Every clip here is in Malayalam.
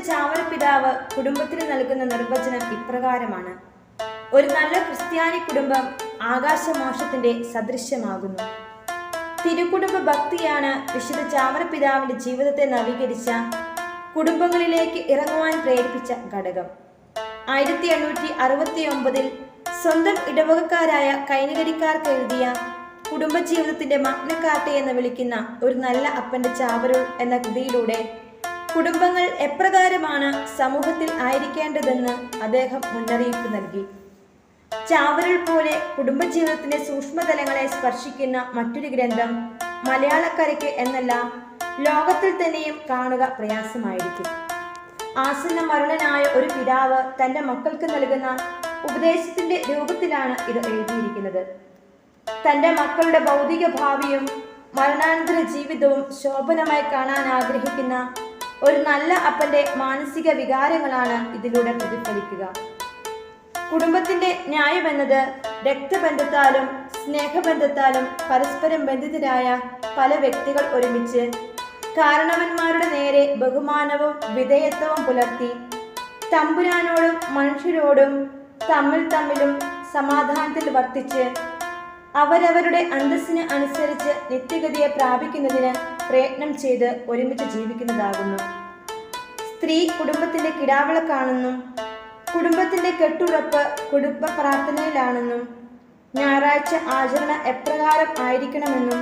പിതാവ് കുടുംബത്തിന് നൽകുന്ന നിർവചനം ഇപ്രകാരമാണ്. ഒരു നല്ല ക്രിസ്ത്യാനി കുടുംബം ആകാശമോക്ഷത്തിന്റെ സദൃശ്യമാകുന്നു. തിരുക്കുടുംബ ഭക്തിയാണ് വിശുദ്ധ ചാമരപിതാവിന്റെ ജീവിതത്തെ നവീകരിച്ച കുടുംബങ്ങളിലേക്ക് ഇറങ്ങുവാൻ പ്രേരിപ്പിച്ച ഘടകം. ആയിരത്തി എണ്ണൂറ്റി അറുപത്തി ഒമ്പതിൽ സ്വന്തം ഇടവകക്കാരായ കൈനകരിക്കാർക്ക് എഴുതിയ കുടുംബജീവിതത്തിന്റെ മഗ്നക്കാട്ടെ എന്ന് വിളിക്കുന്ന ഒരു നല്ല അപ്പന്റെ ചാവരുൾ എന്ന കൃതിയിലൂടെ കുടുംബങ്ങൾ എപ്രകാരമാണ് സമൂഹത്തിൽ ആയിരിക്കേണ്ടതെന്ന് അദ്ദേഹം മുന്നറിയിപ്പ് നൽകി. ചാവരൽ പോലെ കുടുംബജീവിതത്തിന്റെ സൂക്ഷ്മതലങ്ങളെ സ്പർശിക്കുന്ന മറ്റൊരു ഗ്രന്ഥം മലയാളക്കരയ്ക്ക് എന്നല്ല ലോകത്തിൽ തന്നെയും കാണുക പ്രയാസമായിരിക്കും. ആസന്ന മരണനായ ഒരു പിതാവ് തന്റെ മക്കൾക്ക് നൽകുന്ന ഉപദേശത്തിന്റെ രൂപത്തിലാണ് ഇത് എഴുതിയിരിക്കുന്നത്. തന്റെ മക്കളുടെ ഭൗതിക ഭാവിയും മരണാനന്തര ജീവിതവും ശോഭനമായി കാണാൻ ആഗ്രഹിക്കുന്ന ഒരു നല്ല അപ്പന്റെ മാനസിക വികാരങ്ങളാണ് ഇതിലൂടെ പ്രതിഫലിക്കുക. കുടുംബത്തിന്റെ ന്യായം ന്യായമെന്നത് രക്തബന്ധത്താലും സ്നേഹബന്ധത്താലും പരസ്പരം ബന്ധിതരായ പല വ്യക്തികൾ ഒരുമിച്ച് കാരണവന്മാരുടെ നേരെ ബഹുമാനവും വിധേയത്വവും പുലർത്തി തമ്പുരാനോടും മനുഷ്യരോടും തമ്മിൽ തമ്മിലും സമാധാനത്തിൽ വർത്തിച്ച് അവരവരുടെ അന്തസ്സിന് അനുസരിച്ച് നിത്യഗതിയെ പ്രാപിക്കുന്നതിന് പ്രയത്നം ചെയ്ത് ഒരുമിച്ച് ജീവിക്കുന്നതാകുന്നു. സ്ത്രീ കുടുംബത്തിന്റെ കിടാവിളക്കാണെന്നും കുടുംബത്തിന്റെ കെട്ടുറപ്പ് കുടുംബ പ്രാർത്ഥനയിലാണെന്നും ഞായറാഴ്ച ആചരണ എപ്രകാരം ആയിരിക്കണമെന്നും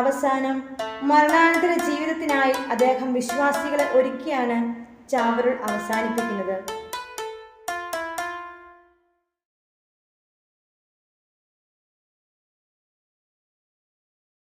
അവസാനം മരണാനന്തര ജീവിതത്തിനായി അദ്ദേഹം വിശ്വാസികളെ ഒരുക്കിയാണ് ചാവരുൾ അവസാനിപ്പിക്കുന്നത്.